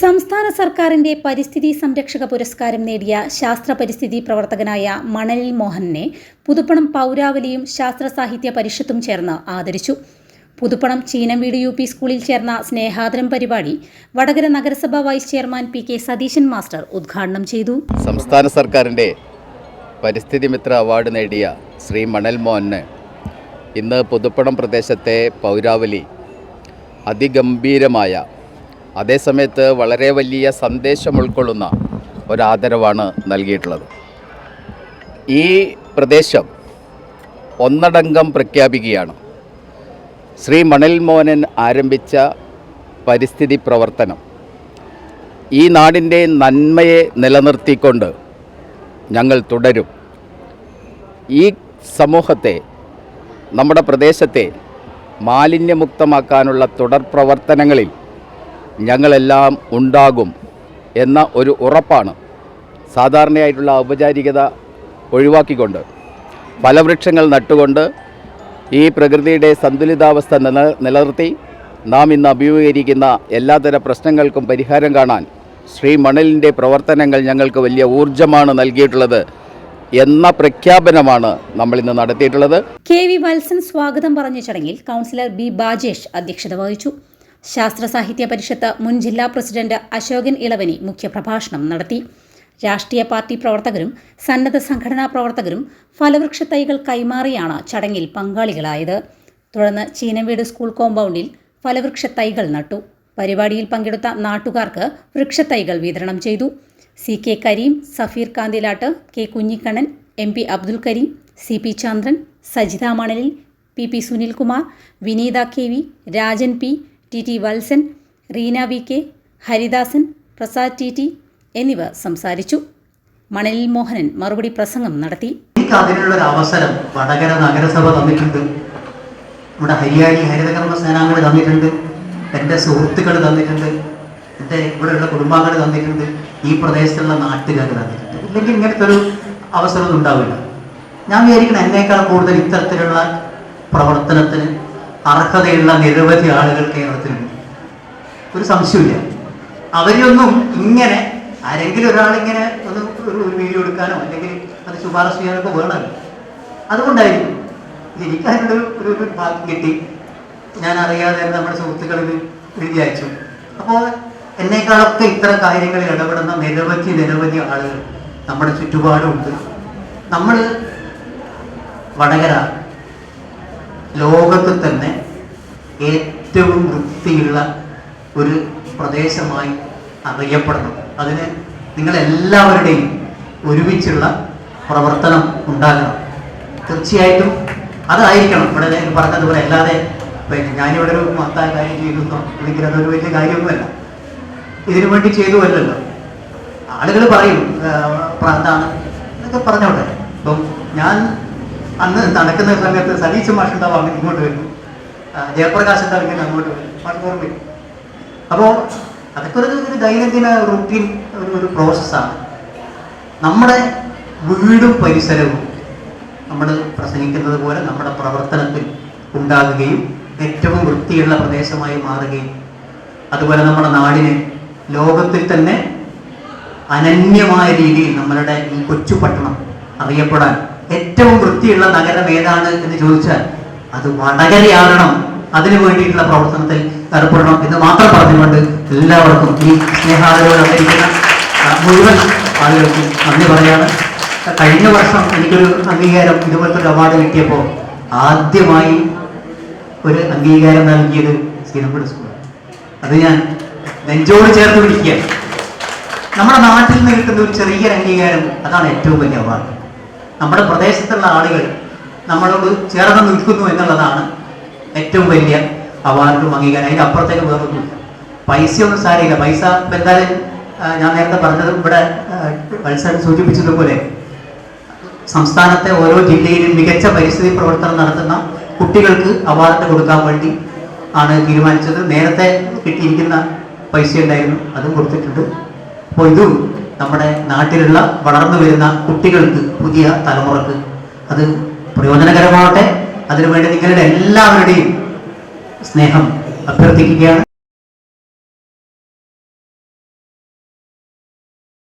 സംസ്ഥാന സർക്കാരിന്റെ പരിസ്ഥിതി സംരക്ഷക പുരസ്കാരം നേടിയ ശാസ്ത്ര പരിസ്ഥിതി പ്രവർത്തകനായ മണലിൽ മോഹനെ പുതുപ്പണം പൗരാവലിയും ശാസ്ത്ര സാഹിത്യ പരിഷത്തും ചേർന്ന് ആദരിച്ചു. പുതുപ്പണം ചീനംവീട് യു പി സ്കൂളിൽ ചേർന്ന സ്നേഹാദരം പരിപാടി വടകര നഗരസഭ vice chairman P K Satheesan master ഉദ്ഘാടനം ചെയ്തു. സംസ്ഥാന സർക്കാരിന്റെ പരിസ്ഥിതി മിത്ര അവാർഡ് നേടിയ ശ്രീ മണൽ മോഹന് ഇന്ന് പുതുപ്പണം പ്രദേശത്തെ പൗരാവലി അതിഗംഭീരമായ അതേസമയത്ത് വളരെ വലിയ സന്ദേശം ഉൾക്കൊള്ളുന്ന ഒരാദരവാണ് നൽകിയിട്ടുള്ളത്. ഈ പ്രദേശം ഒന്നടങ്കം പ്രഖ്യാപിക്കുകയാണ്. ശ്രീ മണൽ മോഹനൻ ആരംഭിച്ച പരിസ്ഥിതി പ്രവർത്തനം ഈ നാടിന്റെ നന്മയെ നിലനിർത്തിക്കൊണ്ട് ഞങ്ങൾ തുടരും. ഈ സമൂഹത്തെ നമ്മുടെ പ്രദേശത്തെ മാലിന്യമുക്തമാക്കാനുള്ള തുടർ പ്രവർത്തനങ്ങളിൽ ഞങ്ങളെല്ലാം ഉണ്ടാകും എന്ന ഒരു ഉറപ്പാണ്. സാധാരണയായിട്ടുള്ള ഔപചാരികത ഒഴിവാക്കിക്കൊണ്ട് ഫലവൃക്ഷങ്ങൾ നട്ടുകൊണ്ട് ഈ പ്രകൃതിയുടെ സന്തുലിതാവസ്ഥ നില നിലനിർത്തി നാം ഇന്ന് അഭിമുഖീകരിക്കുന്ന എല്ലാതര പ്രശ്നങ്ങൾക്കും പരിഹാരം കാണാൻ ശ്രീ മണലിന്റെ പ്രവർത്തനങ്ങൾ ഞങ്ങൾക്ക് വലിയ ഊർജമാണ് നൽകിയിട്ടുള്ളത് എന്ന പ്രഖ്യാപനമാണ് നമ്മൾ ഇന്ന് നടത്തിയിട്ടുള്ളത്. കെ വി വത്സൻ സ്വാഗതം പറഞ്ഞ ചടങ്ങിൽ കൗൺസിലർ ബി ബാജേഷ് അധ്യക്ഷത വഹിച്ചു. ശാസ്ത്ര സാഹിത്യ പരിഷത്ത് മുൻ ജില്ലാ പ്രസിഡന്റ് അശോകൻ ഇളവനി മുഖ്യപ്രഭാഷണം നടത്തി. രാഷ്ട്രീയ പാർട്ടി പ്രവർത്തകരും സന്നദ്ധ സംഘടനാ പ്രവർത്തകരും ഫലവൃക്ഷ തൈകൾ കൈമാറിയാണ് ചടങ്ങിൽ പങ്കാളികളായത്. തുടർന്ന് ചീനവീട് സ്കൂൾ കോമ്പൗണ്ടിൽ ഫലവൃക്ഷ തൈകൾ നട്ടു. പരിപാടിയിൽ പങ്കെടുത്ത നാട്ടുകാർക്ക് വൃക്ഷത്തൈകൾ വിതരണം ചെയ്തു. C K Kareem Safeer Kanthilatt K Kunhikannan M P Abdul Kareem C P Chandran Sajitha Manalil P P Sunilkumar Vineetha K V Rajan P T T Valsan Reena V K Haridasan Prasad T T എന്നിവർ സംസാരിച്ചു. മണലിൽ മോഹനൻ മറുപടി പ്രസംഗം നടത്തി. എനിക്ക് അതിനുള്ള ഒരു അവസരം വടകര നഗരസഭ തന്നിട്ടുണ്ട്. നമ്മുടെ ഹരിയാരി ഹരിതകർമ്മ സേനാംഗങ്ങൾ തന്നിട്ടുണ്ട്. എന്റെ സുഹൃത്തുക്കൾ തന്നിട്ടുണ്ട്. എന്റെ ഇവിടെയുള്ള കുടുംബാംഗങ്ങൾ തന്നിട്ടുണ്ട്. ഈ പ്രദേശത്തുള്ള നാട്ടുകാർ തന്നിട്ടുണ്ട്. ഇല്ലെങ്കിൽ ഇങ്ങനത്തെ ഒരു അവസരമൊന്നും ഉണ്ടാവില്ല. ഞാൻ വിചാരിക്കുന്നത് എന്നേക്കാൾ കൂടുതൽ ഇത്തരത്തിലുള്ള പ്രവർത്തനത്തിന് അർഹതയുള്ള നിരവധി ആളുകൾ കേരളത്തിലുണ്ട് ഒരു സംശയമില്ല അവരെയൊന്നും ഇങ്ങനെ ആരെങ്കിലും ഒരാളിങ്ങനെ ഒന്ന് ഒരു വീഡിയോ എടുക്കാനോ അല്ലെങ്കിൽ അത് ശുപാർശ ചെയ്യാനൊക്കെ വേണമല്ലോ അതുകൊണ്ടായിരിക്കും. എനിക്കതിനൊരു ഒരു ഒരു ഭാഗ്യം കിട്ടി. ഞാൻ അറിയാതെ നമ്മുടെ സുഹൃത്തുക്കളിൽ എഴുതി അയച്ചു. അപ്പോൾ എന്നേക്കാളൊക്കെ ഇത്തരം കാര്യങ്ങളിൽ ഇടപെടുന്ന നിരവധി നിരവധി ആളുകൾ നമ്മുടെ ചുറ്റുപാടുമുണ്ട് നമ്മൾ വടകര ലോകത്ത് തന്നെ ഏറ്റവും വൃത്തിയുള്ള ഒരു പ്രദേശമായി അറിയപ്പെടണം അതിന് നിങ്ങളെല്ലാവരുടെയും ഒരുമിച്ചുള്ള പ്രവർത്തനം ഉണ്ടാകണം. തീർച്ചയായിട്ടും അതായിരിക്കണം. ഇവിടെ ഞാൻ പറഞ്ഞതുപോലെ അല്ലാതെ പിന്നെ ഞാനിവിടെ ഒരു മഹത്തായ കാര്യം ചെയ്യുന്നു അല്ലെങ്കിൽ അതൊരു വലിയ കാര്യമൊന്നുമല്ല. ഇതിനു വേണ്ടി ചെയ്തു അല്ലല്ലോ ആളുകൾ പറയും പ്രാന്താണ് എന്നൊക്കെ പറഞ്ഞോട്ടെ. ഇപ്പം ഞാൻ അന്ന് നടക്കുന്ന സമയത്ത് സതീശ് മാഷ് ഉണ്ടാവും അങ്ങ് ഇങ്ങോട്ട് വരുന്നു ജയപ്രകാശ് ഉണ്ടാവും ഇങ്ങനെ അങ്ങോട്ട് വരും. മാഷ് ഓർമ്മ അപ്പോൾ അതൊക്കെ ഒരു ഒരു ദൈനംദിന റുട്ടീൻ ഒരു ഒരു പ്രോസസ്സാണ് നമ്മുടെ വീടും പരിസരവും നമ്മൾ പ്രസംഗിക്കുന്നത് പോലെ നമ്മുടെ പ്രവർത്തനത്തിൽ ഉണ്ടാകുകയും ഏറ്റവും വൃത്തിയുള്ള പ്രദേശമായി മാറുകയും അതുപോലെ നമ്മുടെ നാടിനെ ലോകത്തിൽ തന്നെ അനന്യമായ രീതിയിൽ നമ്മളുടെ ഈ കൊച്ചു പട്ടണം അറിയപ്പെടാൻ ഏറ്റവും വൃത്തിയുള്ള നഗരം ഏതാണ് എന്ന് ചോദിച്ചാൽ അത് വടകരയാകണം അതിനു വേണ്ടിയിട്ടുള്ള പ്രവർത്തനത്തിൽ ഏർപ്പെടണം എന്ന് മാത്രം പറഞ്ഞുകൊണ്ട് എല്ലാവർക്കും ഈ തന്നിരിക്കുന്ന മുഴുവൻ ആളുകൾക്കും നന്ദി പറയാണ് കഴിഞ്ഞ വർഷം എനിക്കൊരു അംഗീകാരം ഇതുപോലത്തെ ഒരു അവാർഡ് കിട്ടിയപ്പോൾ ആദ്യമായി ഒരു അംഗീകാരം നൽകിയത് സീനപ്പുഴ സ്കൂൾ അത് ഞാൻ നെഞ്ചോട് ചേർത്ത് പിടിക്കുക നമ്മുടെ നാട്ടിൽ നിന്ന് കിട്ടുന്ന ഒരു ചെറിയൊരു അംഗീകാരം അതാണ് ഏറ്റവും വലിയ അവാർഡ് നമ്മുടെ പ്രദേശത്തുള്ള ആളുകൾ നമ്മളോട് ചേർന്ന് നിൽക്കുന്നു എന്നുള്ളതാണ് ഏറ്റവും വലിയ അവാർഡും അംഗീകാരം. അതിന്റെ അപ്പുറത്തേക്ക് വേറൊന്നുമില്ല പൈസയൊന്നും സാരമില്ല. പൈസ എന്തായാലും ഞാൻ നേരത്തെ പറഞ്ഞത് ഇവിടെ മത്സരം സൂചിപ്പിച്ചതുപോലെ സംസ്ഥാനത്തെ ഓരോ ജില്ലയിലും മികച്ച പരിസ്ഥിതി പ്രവർത്തനം നടത്തുന്ന കുട്ടികൾക്ക് അവാർഡ് കൊടുക്കാൻ വേണ്ടി ആണ് തീരുമാനിച്ചത്. നേരത്തെ കിട്ടിയിരിക്കുന്ന പൈസ ഉണ്ടായിരുന്നു. അതും കൊടുത്തിട്ടുണ്ട്. അപ്പോൾ ഇതും നമ്മുടെ നാട്ടിലുള്ള വളർന്നു വരുന്ന കുട്ടികൾക്ക് പുതിയ തലമുറയ്ക്ക് അത് പ്രയോജനകരമാവട്ടെ. അതിനുവേണ്ടി നിങ്ങളുടെ എല്ലാവരുടെയും സ്നേഹം അഭ്യർത്ഥിക്കുകയാണ്.